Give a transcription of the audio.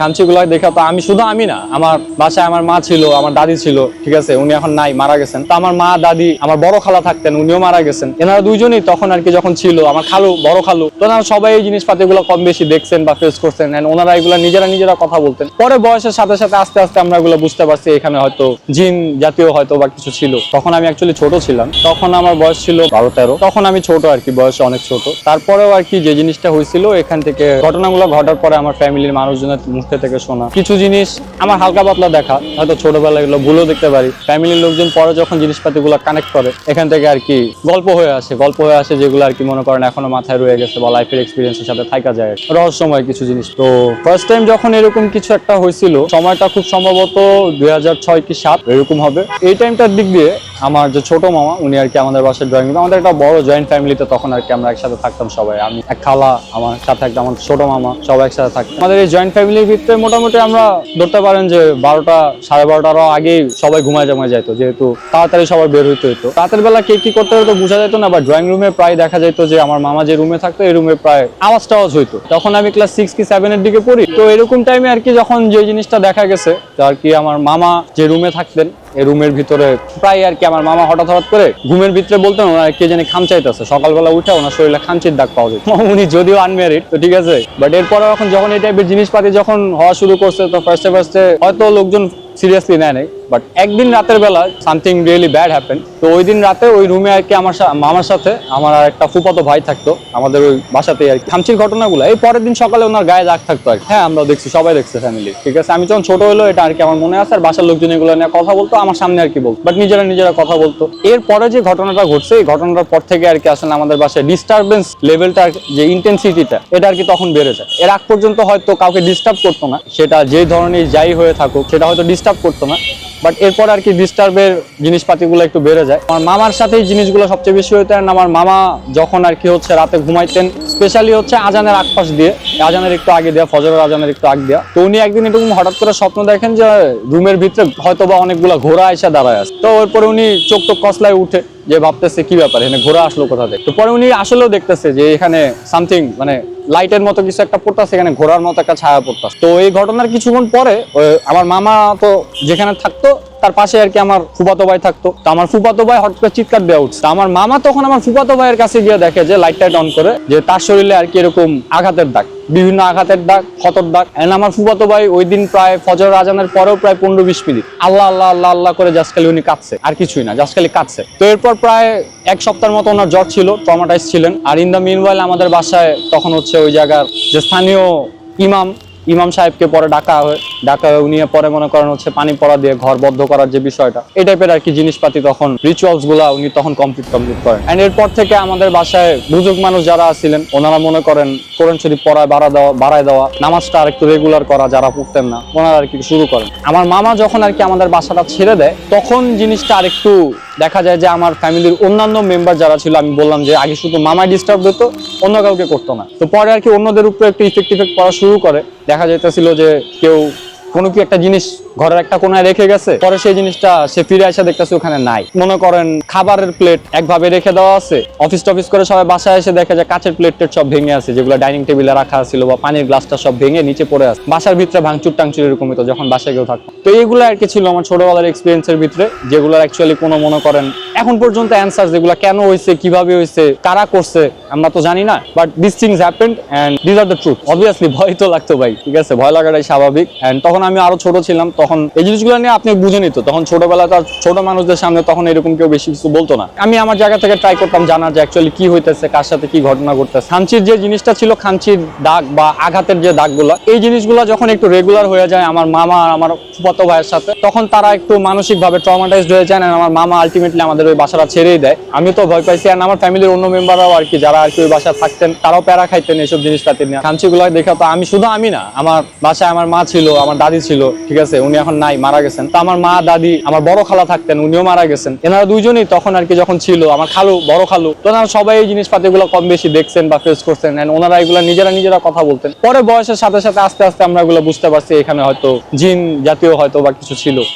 খামচিগুলো দেখা তো আমি শুধু আমি না, আমার বাসায় আমার মা ছিল, আমার দাদি ছিল, ঠিক আছে? উনি এখন নাই, মারা গেছেন। তো আমার মা, দাদি, আমার বড় খালা থাকতেন, উনিও মারা গেছেন। এনারা দুইজনই তখন আর কি যখন ছিল, আমার খালু, বড় খালু, তো সবাই এই জিনিসপাতিগুলো কম বেশি দেখছেন বা ফেস করছেন ওনারা এগুলো নিজেরা নিজেরা কথা বলতেন। পরে বয়সের সাথে সাথে আস্তে আস্তে আমরা এগুলো বুঝতে পারছি, এখানে হয়তো জিন জাতীয় হয়তো বা কিছু ছিল। তখন আমি অ্যাকচুয়ালি ছোট ছিলাম। তখন আমার বয়স ছিল বারো, তেরো। তখন আমি ছোট আর কি, বয়সে অনেক ছোট। তারপরেও আর কি যে জিনিসটা হয়েছিল, এখান থেকে ঘটনাগুলো ঘটার পরে আমার ফ্যামিলির মানুষজনের মুখে থেকে শোনা। কিছু জিনিস আমার হালকা পাতলা দেখা, হয়তো ছোটবেলায় এগুলো ভুলও দেখতে পারি। ফ্যামিলির লোকজন পরে যখন জিনিসপাতিগুলো কানেক্ট করে, এখান থেকে আর কি গল্প হয়ে আসে। গল্প হয়ে আসে যেগুলো আর কি মনে করেন এখনও মাথায় রয়ে গেছে বা লাইফের এক্সপিরিয়েন্সের সাথে থাকা যায়। রহস্যময় কিছু জিনিস। তো ফার্স্ট টাইম যখন এরকম কিছু একটা হয়েছিল, সময়টা খুব সম্ভবত দুই হাজার ছয় কি সাত, এরকম হবে। এই টাইমটার দিক দিয়ে আমার যে ছোট মামা, উনি আর কি আমাদের বাসায় ড্রয়িং রুম আমাদের একটা বড় জয়েন্ট ফ্যামিলিতে তখন আর কি আমরা একসাথে থাকতাম সবাই। আমি, এক খালা, আমার সাথে একটা আমার ছোট মামা, সবাই একসাথে থাকতাম। আমাদের এই জয়েন্ট ফ্যামিলির ভিতরে মোটামুটি আমরা ধরতে পারেন যে বারোটা, সাড়ে বারোটার আগেই সবাই ঘুমায় জমায় যাইতো, যেহেতু তাড়াতাড়ি সবাই বের হইতে হইতো। রাতের বেলা কে কি করতে হতো বোঝা যেত না বা ড্রয়িং রুমে প্রায় দেখা যেত যে আমার মামা যে রুমে থাকতো, এই রুমে প্রায় আওয়াজ টাওয়াজ হইতো। তখন আমি ক্লাস সিক্স কি সেভেনের দিকে পড়ি। তো এরকম টাইমে আর কি যখন যে জিনিসটা দেখা গেছে আর কি আমার মামা যে রুমে থাকতেন রুমের ভিতরে প্রায় আর কি আমার মামা হঠাৎ হঠাৎ করে ঘুমের ভিতরে বলতেন, ওনার কে জানি খামচাইতেছে সকালবেলা উঠে ওনার শরীরে খামচির দাগ পাওয়া যায়। উনি যদিও আনম্যারিড তো ঠিক আছে। বাট এরপরে এখন যখন এই টাইপের জিনিসপাতি যখন হওয়া শুরু করছে, তো ফার্স্টে ফার্স্টে হয়তো লোকজন সিরিয়াসলি নেয় নাই বাট একদিন রাতের বেলা সামথিং রিয়েলি ব্যাড হ্যাপেন তো ওই দিন রাতে ওই রুমে আর কি আমার মামার সাথে আমার আর একটা ফুপাতো ভাই থাকতো, আমাদের ওই বাসাতেই আর কি। খামচির ঘটনাগুলো, এই পরের দিন সকালে ওনার গায়ে দাগ থাকতো আর। হ্যাঁ আমরা দেখছি, সবাই দেখছে ফ্যামিলি ঠিক আছে, আমি যখন ছোট হলো এটা আর কি আমার মনে আছে, আর বাসার লোকজন এগুলো নিয়ে কথা বলতো, আমার সামনে আর কি বলতো। বাট নিজেরা নিজেরা কথা বলতো। এর পরে যে ঘটনাটা ঘটছে, এই ঘটনাটার পর থেকে আর কি আসলে আমাদের বাসায় ডিস্টারবেন্স লেভেলটা যে ইন্টেন্সিটিটা এটা আর কি তখন বেড়ে যায়। এর আগ পর্যন্ত হয়তো কাউকে ডিস্টার্ব করতো না, সেটা যে ধরনের যাই হয়ে থাকুক, সেটা হয়তো ডিস্টার্ব করতো না। বাট এরপর আর কি ডিস্টার্বের জিনিসপাতিগুলো একটু বেড়ে যায়। আমার মামার সাথে জিনিসগুলো সবচেয়ে বেশি হইতো and আমার মামা যখন আর কি হচ্ছে রাতে ঘুমাইতেন স্পেশালি হচ্ছে আজানের আশপাশ দিয়ে, আজানের একটু আগে দেওয়া ফজরের আজানের একটু আগ দেওয়া তো উনি একদিন এরকম হঠাৎ করে স্বপ্ন দেখেন যে রুমের ভিতরে হয়তো বা অনেকগুলো ঘোড়া এসে দাঁড়ায় আছে। তো এরপরে উনি চোখ টোক কসলায় উঠে যে ভাবতেছে কি ব্যাপার, এখানে ঘোড়া আসলো কোথা থেকে? তো পরে উনি আসলেও দেখতেছে যে এখানে সামথিং মানে লাইটের মতো কিছু একটা পড়তেছে, এখানে ঘোড়ার মতো একটা ছায়া পড়তেছে। তো এই ঘটনার কিছুক্ষণ পরে আমার মামা তো যেখানে থাকতো তার পাশে আর কি আমার ফুপাতো ভাই থাকতো। তো আমার ফুপাতো ভাই হঠাৎ করে চিৎকার দেওয়া উঠছে। আমার মামা তখন আমার ফুপাতো ভাইয়ের কাছে গিয়ে দেখে যে লাইট টাইট অন করে, যে তার শরীরে আর কি এরকম আঘাতের দাগ, বিভিন্ন আঘাতের দাগ, ক্ষতর দাগ। এন্ড আমার ফুপাতো ভাই ওই দিন প্রায় ফজর আজানের পরেও প্রায় পনেরো বিশ মিনিট আল্লাহ আল্লাহ আল্লাহ আল্লাহ করে জাস্ট খালি উনি কাঁদছে, আর কিছুই না জাস্ট খালি কাঁদছে। তো এরপর প্রায় এক সপ্তাহের মতো ওনার জ্বর ছিল ট্রমাটাইজ ছিলেন। আর ইন দ্য মিনওয়াইল আমাদের বাসায় তখন হচ্ছে ওই জায়গার যে স্থানীয় ইমাম ইমাম সাহেবকে পরে ডাকা হয় ডাকা হয়, উনি পরে মনে করেন হচ্ছে পানি পড়া দিয়ে ঘর বদ্ধ করার যে বিষয়টা, এই টাইপের আর কি জিনিসপাতি তখন রিচুয়ালসগুলা উনি তখন কমপ্লিট কমপ্লিট করেন। এন্ড এরপর থেকে আমাদের বাসায় বুজুর্গ মানুষ যারা আছিলেন, ওনারা মনে করেন কোরআন শরীফ পড়ায় বাড়া দেওয়া, বাড়ায় দেওয়া, নামাজটা আর একটু রেগুলার করা যারা পড়তেন না, ওনারা আর কি শুরু করেন। আমার মামা যখন আর কি আমাদের বাসাটা ছেড়ে দেয়, তখন জিনিসটা আরেকটু দেখা যায় যে আমার ফ্যামিলির অন্যান্য মেম্বার যারা ছিল, আমি বললাম যে আগে শুধু মামাই ডিস্টার্ব দিত, অন্য কাউকে করতো না। তো পরে আর কি অন্যদের উপরে একটু ইফেক্ট ইফেক্ট পড়া শুরু করে দেখা যাইতেছিল যে কেউ কোনো কি একটা জিনিস ঘরের একটা কোনায় রেখে গেছে? পরে সেই জিনিসটা সে ফিরে এসে দেখতেছে ওখানে নাই। মনে করেন খাবারের প্লেট একভাবে রেখে দেওয়া আছে। অফিস টফিস করে সবাই বাসায় এসে দেখে যে কাঁচের প্লেট টেট সব ভেঙে আছে, যেগুলো ডাইনিং টেবিলে রাখা ছিল বা পানির গ্লাসটা সব ভেঙে নিচে পড়ে আছে। বাসার ভিতরে ভাঙচুর টাংচুর এরকম হতো যখন বাসায় কেউ থাকতো। তো এইগুলো আর কি ছিল আমার ছোটবেলার এক্সপিরিয়েন্সের ভিতরে যেগুলো অ্যাকচুয়ালি কোনো মনে করেন এখন পর্যন্ত অ্যান্সার যেগুলো কেন হয়েছে, কীভাবে হয়েছে, কারা করছে, আমরা তো জানি না। But this things happened and this are the truth obviously ভয় তো লাগতো ভাই, ঠিক আছে? ভয় লাগাটাই স্বাভাবিক। অ্যান্ড তখন আমি আরও ছোট ছিলাম, তখন এই জিনিসগুলো নিয়ে আপনি বুঝে নিত। তখন ছোটবেলা তার ছোট মানুষদের সামনে তখন এরকম কেউ বেশি কিছু বলতো না। আমি আমার জায়গা থেকে ট্রাই করতাম জানার যে অ্যাকচুয়ালি কি হইতেছে, কার সাথে কি ঘটনা ঘটতেছে। খাঞ্চির যে জিনিসটা ছিল খাঞ্চির দাগ বা আঘাতের যে দাগগুলো, এই জিনিসগুলো যখন একটু রেগুলার হয়ে যায় আমার মামা আর আমার ফুফাতো ভাইয়ের সাথে, তখন তারা একটু মানসিক ভাবে ট্রমাটাইজড হয়ে যায় আমার মামা আলটিমেটলি আমাদের ওই বাসাটা ছেড়েই দেয়। আমি তো ভয় পাইছি আর আমার ফ্যামিলির অন্য মেম্বাররাও আর কি, যারা আর কি ওই বাসায় থাকতেন, তারাও প্যারা খাইতেন এইসব জিনিসপাতি নিয়ে। খাঞ্চিগুলো দেখে তো আমি, শুধু আমি না, আমার বাসায় আমার মা ছিল, আমার দাদি ছিল, ঠিক আছে? উনি এখন নাই, মারা গেছেন। তো আমার মা, দাদি, আমার বড় খালা থাকতেন, উনিও মারা গেছেন। এনারা দুইজনই তখন আর কি যখন ছিল, আমার খালু, বড় খালু তো ওনারা সবাই এই জিনিসপাতিগুলো কম বেশি দেখছেন বা ফেস করছেন। And ওনারা এগুলো নিজেরা নিজেরা কথা বলতেন। পরে বয়সের সাথে সাথে আস্তে আস্তে আমরা এগুলো বুঝতে পারছি, এখানে হয়তো জিন জাতীয় হয়তো বা কিছু ছিল।